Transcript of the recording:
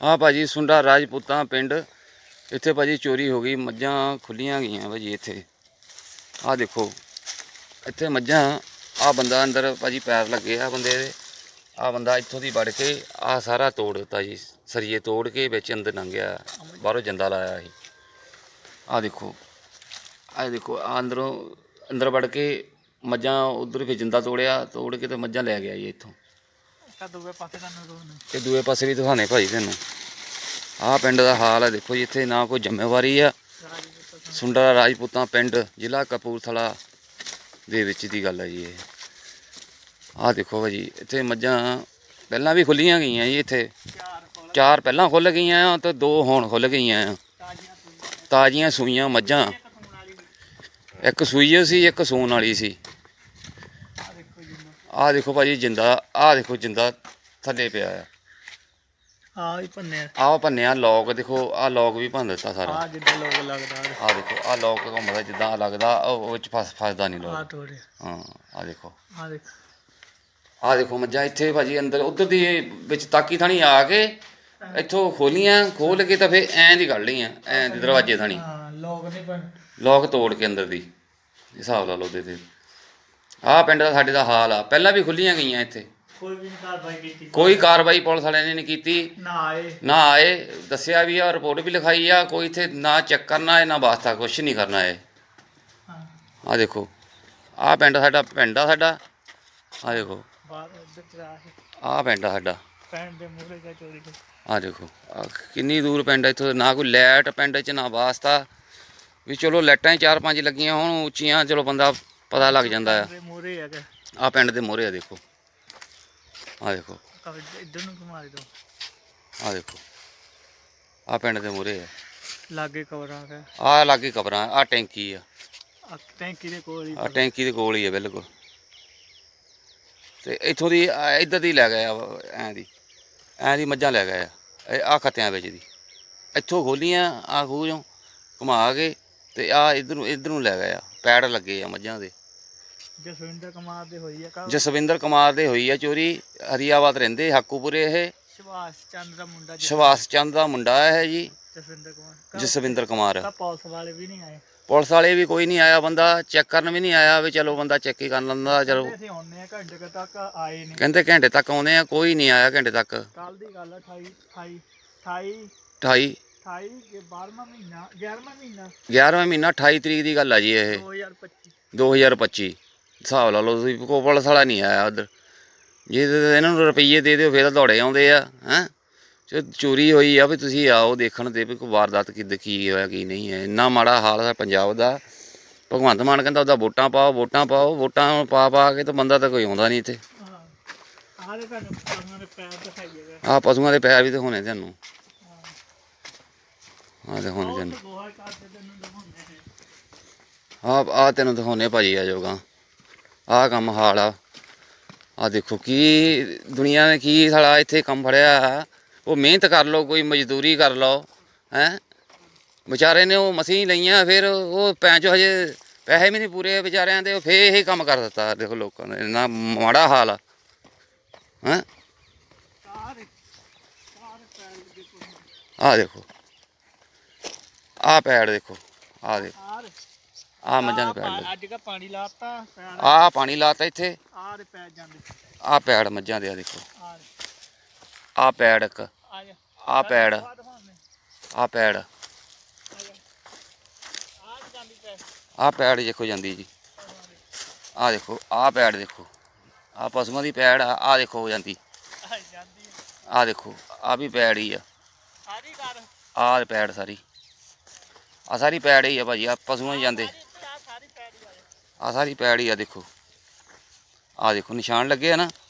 ਆ ਭਾਜੀ, ਸੁੰਡਾ ਰਾਜਪੂਤਾਂ ਪਿੰਡ। ਇੱਥੇ ਭਾਜੀ ਚੋਰੀ ਹੋ ਗਈ, ਮੱਝਾਂ ਖੁੱਲੀਆਂ ਗਈਆਂ ਭਾਜੀ ਇੱਥੇ। ਆ ਦੇਖੋ, ਇੱਥੇ ਮੱਝਾਂ ਆ ਬੰਦਾ ਅੰਦਰ ਭਾਜੀ ਪੈਰ ਲੱਗੇ ਆ ਬੰਦੇ ਦੇ। ਆ ਬੰਦਾ ਇੱਥੋਂ ਦੀ ਵੜ ਕੇ ਆ ਸਾਰਾ ਤੋੜ ਦਿੱਤਾ ਜੀ। ਸਰੀਏ ਤੋੜ ਕੇ ਵਿੱਚ ਅੰਦਰ ਲੰਘਿਆ, ਬਾਹਰੋਂ ਜੰਦਾ ਲਾਇਆ ਸੀ। ਆ ਦੇਖੋ ਆ ਦੇਖੋ ਆ ਅੰਦਰੋਂ, ਅੰਦਰ ਵੜ ਕੇ ਮੱਝਾਂ ਉਧਰ ਵੀ ਜਿੰਦਾ ਤੋੜਿਆ, ਤੋੜ ਕੇ ਤੇ ਮੱਝਾਂ ਲੈ ਗਿਆ ਜੀ ਇੱਥੋਂ। ਤਾਂ ਦੂਏ ਪਾਸੇ ਤੁਹਾਨੂੰ ਰੋਣ ਤੇ ਦੂਏ ਪਾਸੇ ਵੀ ਦਿਖਾਣੇ ਭਾਜੀ ਤੈਨੂੰ। ਆਹ ਪਿੰਡ ਦਾ ਹਾਲ ਹੈ, ਦੇਖੋ ਜੀ, ਇੱਥੇ ਨਾ ਕੋਈ ਜ਼ਿੰਮੇਵਾਰੀ ਆ। ਸੁੰਡਰਾ ਰਾਜਪੂਤਾਂ ਪਿੰਡ, ਜ਼ਿਲ੍ਹਾ ਕਪੂਰਥਲਾ ਦੇ ਵਿੱਚ ਦੀ ਗੱਲ ਹੈ ਜੀ ਇਹ। ਆਹ ਦੇਖੋ ਭਾਜੀ ਇੱਥੇ ਮੱਝਾਂ ਪਹਿਲਾਂ ਵੀ ਖੁੱਲੀਆਂ ਗਈਆਂ ਜੀ ਇੱਥੇ। ਚਾਰ ਪਹਿਲਾਂ ਖੁੱਲ ਗਈਆਂ ਆ ਤੇ ਦੋ ਹੁਣ ਖੁੱਲ ਗਈਆਂ ਆ। ਤਾਜ਼ੀਆਂ ਸੂਈਆਂ ਮੱਝਾਂ। ਇੱਕ ਸੂਈ ਸੀ, ਇੱਕ ਸੂਣ ਵਾਲੀ ਸੀ। ਆਹ ਦੇਖੋ ਭਾਜੀ ਜਿੰਦਾ ਆਹ ਦੇਖੋ ਜਿੰਦਾ ਥੱਲੇ ਪਿਆ ਆ। ਆ ਹੀ ਪੰਨੇ ਆਹ ਭੰਨਿਆ ਲੋਕ ਦੇਖੋ ਆਹ ਲੋਕ ਵੀ ਭੰਨ ਦਿੱਤਾ ਸਾਰਾ। ਆ ਜਿੱਦਾਂ ਲੋਕ ਲੱਗਦਾ ਆ। ਦੇਖੋ ਆ ਲੋਕ ਘੁੰਮਦਾ ਜਿੱਦਾਂ ਲੱਗਦਾ ਉਹ ਵਿੱਚ ਫਸ ਫਸਦਾ ਨਹੀਂ ਆ ਲੋਕ ਤੋੜੇ ਹਾਂ ਆ ਦੇਖੋ। ਆ ਦੇਖ। ਆ ਦੇਖੋ ਮੱਝਾਂ ਇੱਥੇ ਭਾਜੀ ਅੰਦਰ ਉਧਰ ਦੀ ਵਿੱਚ ਤਾਕੀ ਥਾਣੀ ਆ ਕੇ ਇੱਥੋਂ ਖੋਲੀਆਂ ਖੋਲ ਕੇ ਤਾਂ ਫੇਰ ਐਂ ਦੀ ਕੱਢ ਲਈਆਂ ਐਂ ਦੀ ਦਰਵਾਜ਼ੇ ਥਾਣੀ। ਹਾਂ ਲੋਕ ਨਹੀਂ ਬਣ ਲੋਕ ਤੋੜ ਕੇ ਅੰਦਰ ਦੀ ਹਿਸਾਬ ਲਾ ਲਓ ਦੇ ਤੇ। ਆਹ ਪਿੰਡ ਦਾ ਸਾਡੇ ਦਾ ਹਾਲ ਆ। ਪਹਿਲਾਂ ਵੀ ਖੁੱਲੀਆਂ ਗਈਆਂ ਇੱਥੇ। ਕੋਈ ਵੀ ਨਹੀਂ ਕਾਰਵਾਈ ਕੀਤੀ। ਕੋਈ ਕਾਰਵਾਈ ਪੁਲਿਸ ਵਾਲਿਆਂ ਨੇ ਨਹੀਂ ਕੀਤੀ। ਨਾ ਆਏ। ਨਾ ਆਏ। ਦੱਸਿਆ ਵੀ ਆ ਰਿਪੋਰਟ ਵੀ ਲਿਖਾਈ ਆ। ਕੋਈ ਇੱਥੇ ਨਾ ਚੈੱਕ ਕਰਨਾ ਹੈ ਨਾ ਵਾਸਤਾ ਕੁਛ ਨਹੀਂ ਕਰਨਾ ਹੈ। ਆ ਦੇਖੋ। ਆ ਪਿੰਡ ਸਾਡਾ ਪਿੰਡ ਆ ਸਾਡਾ। ਆ ਦੇਖੋ। ਬਾਹਰ ਆ ਪਿੰਡ ਆ ਸਾਡਾ। ਪੈਣ ਦੇ ਮੂਹਰੇ ਦਾ ਚੋਰੀ ਤੋਂ ਆ ਦੇਖੋ। ਆਹ ਕਿੰਨੀ ਦੂਰ ਪਿੰਡ ਆ ਇੱਥੋਂ ਨਾ ਕੋਈ ਲਾਈਟ ਪਿੰਡ 'ਚ ਨਾ ਵਾਸਤਾ। ਵੀ ਚਲੋ ਲਾਈਟਾਂ ਹੀ ਚਾਰ ਪੰਜ ਲੱਗੀਆਂ ਹੋਣ ਉੱਚੀਆਂ ਚਲੋ ਬੰਦਾ ਪਤਾ ਲੱਗ ਜਾਂਦਾ ਆ। ਹੈਗਾ ਆ ਪਿੰਡ ਦੇ ਮੋਹਰੇ ਆ ਦੇਖੋ। ਆ ਦੇਖੋ। ਇੱਧਰ ਨੂੰ ਘੁਮਾ ਆ ਦੇਖੋ। ਆ ਪਿੰਡ ਦੇ ਮੋਹਰੇ ਆ। ਲਾਗੇ ਆ ਗਿਆ ਆ ਲਾਗੇ ਕਬਰਾਂ ਆ ਟੈਂਕੀ ਆ। ਆ ਟੈਂਕੀ ਦੇ ਕੋਲ ਹੀ ਆ ਟੈਂਕੀ ਦੇ ਕੋਲ ਹੀ ਆ ਬਿਲਕੁਲ। ਤੇ ਇੱਥੋਂ ਦੀ ਇੱਧਰ ਦੀ ਲੈ ਗਏ ਆ ਐਂ ਦੀ। ਐਂ ਦੀ ਮੱਝਾਂ ਲੈ ਗਏ ਆ। ਇਹ ਆ ਖੱਤਿਆਂ ਵਿੱਚ ਦੀ। ਇੱਥੋਂ ਖੋਲੀਆਂ ਆ ਚੋਂ ਘੁਮਾ ਕੇ ਤੇ ਆ ਇਧਰ ਨੂੰ ਇਧਰ ਨੂੰ ਲੈ ਗਏ ਆ। ਪੈੜ ਲੱਗੇ ਆ ਮੱਝਾਂ ਦੇ। ਜਸਵਿੰਦਰ ਕੁਮਾਰ ਦੇ ਹੋਈ ਆ ਕਾ ਜਸਵਿੰਦਰ ਕੁਮਾਰ ਦੇ ਹੋਈ ਆ ਚੋਰੀ। ਹਰੀਆਬਾਦ ਰਹਿੰਦੇ ਹਾਕੂਪੁਰੇ ਇਹ। ਸ਼ਿਵਾਸ ਚੰਦ ਦਾ ਮੁੰਡਾ ਜਸ- ਸ਼ਵਾਸ ਚੰਦ ਦਾ ਮੁੰਡਾ ਹੈ ਜੀ। ਜਸਵਿੰਦਰ ਕੁਮਾਰ। ਜਸਵਿੰਦਰ ਕੁਮਾਰ। ਤਾਂ ਪੁਲਿਸ ਵਾਲੇ ਵੀ ਨਹੀਂ ਆਏ। ਪੁਲਿਸ ਵਾਲੇ ਵੀ ਕੋਈ ਨਹੀਂ ਆਇਆ ਬੰਦਾ। ਚੈੱਕ ਕਰਨ ਵੀ ਨਹੀਂ ਆਇਆ ਵੀ ਚਲੋ ਬੰਦਾ ਚੈੱਕ ਹੀ ਕਰ ਲੈਂਦਾ ਚਲੋ। ਕਹਿੰਦੇ ਅਸੀਂ ਆਉਂਦੇ ਆ ਘੰਟੇ ਕੁ ਤੱਕ ਆਏ ਨਹੀਂ। ਕਹਿੰਦੇ ਘੰਟੇ ਤੱਕ ਆਉਂਦੇ ਆ ਕੋਈ ਨਹੀਂ ਆਇਆ ਘੰਟੇ ਤੱਕ। ਕੱਲ ਦੀ ਗੱਲ ਆ 28 28 28 28 28 ਕੇ 12ਵਾਂ ਮਹੀਨਾ 11ਵਾਂ ਮਹੀਨਾ। 11ਵਾਂ ਮਹੀਨਾ 28 ਤਰੀਕ ਦੀ ਗੱਲ ਆ ਜੀ ਇਹ। 2025 2025 ਹਿਸਾਬ ਲਾ ਲਓ ਤੁਸੀਂ ਕੋਈ ਪੁਲਿਸ ਵਾਲਾ ਨਹੀਂ ਆਇਆ ਉਧਰ। ਜੇ ਤੇ ਇਹਨਾਂ ਨੂੰ ਰੁਪਈਏ ਦੇ ਦਿਓ ਫਿਰ ਤਾਂ ਦੌੜੇ ਆਉਂਦੇ ਆ ਹੈ? ਜੇ ਚੋਰੀ ਹੋਈ ਆ ਵੀ ਤੁਸੀਂ ਆਓ ਦੇਖਣ ਦੇ ਵੀ ਕੋਈ ਵਾਰਦਾਤ ਕੀ ਕੀ ਹੋਇਆ ਕੀ ਨਹੀਂ ਹੈ ਇੰਨਾ ਮਾੜਾ ਹਾਲ ਹੈ ਪੰਜਾਬ ਦਾ। ਭਗਵੰਤ ਮਾਨ ਕਹਿੰਦਾ ਉਹਦਾ ਵੋਟਾਂ ਪਾਓ ਵੋਟਾਂ ਪਾਓ ਵੋਟਾਂ ਪਾ ਪਾ ਕੇ ਤਾਂ ਬੰਦਾ ਤਾਂ ਕੋਈ ਆਉਂਦਾ ਨਹੀਂ ਇੱਥੇ। ਆਹ ਪਸ਼ੂਆਂ ਦੇ ਪੈਰ ਵੀ ਦਿਖਾਉਣੇ ਤੁਹਾਨੂੰ। ਆਹ ਦਿਖਾਉਣੇ ਉਹ ਤੁਹਾਨੂੰ। ਕਰਦੇ ਤੈਨੂੰ ਦਿਖਾਉਣੇ ਭਾਜੀ ਆ ਜਾਊਗਾ। ਆਹ ਕੰਮ ਹਾਲ ਆ। ਆ ਦੇਖੋ ਕੀ ਦੁਨੀਆ ਨੇ ਕੀ ਸਾਲਾ ਇੱਥੇ ਕੰਮ ਫੜਿਆ ਉਹ ਮਿਹਨਤ ਕਰ ਲਓ, ਕੋਈ ਮਜ਼ਦੂਰੀ ਕਰ ਲਓ, ਹੈ? ਵਿਚਾਰੇ ਨੇ ਉਹ ਮਸੀਂ ਲਈਆਂ, ਫਿਰ ਉਹ ਪੈਂਚ ਹਜੇ ਪੈਸੇ ਵੀ ਨਹੀਂ ਪੂਰੇ ਵਿਚਾਰਿਆਂ ਦੇ, ਉਹ ਫੇਰ ਇਹ ਕੰਮ ਕਰ ਦਿੱਤਾ, ਦੇਖੋ ਲੋਕਾਂ ਨੇ, ਇੰਨਾ ਮਾੜਾ ਹਾਲ ਆ। ਹੈ? ਆ ਦੇਖੋ। ਆ ਪੈੜ ਦੇਖੋ ਆ ਦੇ ਆ ਮੱਝਾਂ ਦੇ ਪੈੜ ਅੱਜ ਕਾ ਪਾਣੀ ਲਾਤਾ ਆ ਪਾਣੀ ਲਾਤਾ ਇੱਥੇ। ਆਹ ਦੇ ਪੈਰ ਜਾਂਦੇ। ਆ ਪੈੜ ਮੱਝਾਂ ਦੇ ਆ ਦੇਖੋ। ਆ ਪੈੜ ਇੱਕ। ਆ ਜਾ। ਆ ਪੈੜ। ਆ ਪੈੜ। ਆ ਨੀ ਜਾਂਦੀ ਆ ਪੈੜ ਦੇਖੋ ਜਾਂਦੀ ਜੀ। ਆ ਦੇਖੋ ਆ ਪੈੜ ਦੇਖੋ। ਆ ਪਸ਼ੂਆਂ ਦੀ ਪੈੜ ਆ ਆ ਦੇਖੋ ਹੋ ਜਾਂਦੀ। ਆ ਜਾਂਦੀ ਆ। ਦੇਖੋ ਆ ਵੀ ਪੈੜ ਹੀ ਆ। ਆ ਜੀ ਕਰ ਆ ਪੈੜ ਸਾਰੀ। ਆ ਸਾਰੀ ਪੈੜ ਹੀ ਆ ਭਾਜੀ ਆ ਪਸ਼ੂਆਂ ਹੀ ਜਾਂਦੇ। ਆ ਸਾਰੀ ਪੈੜੀ ਹੀ ਆ ਦੇਖੋ। ਆ ਦੇਖੋ ਨਿਸ਼ਾਨ ਲੱਗੇ ਆ ਨਾ।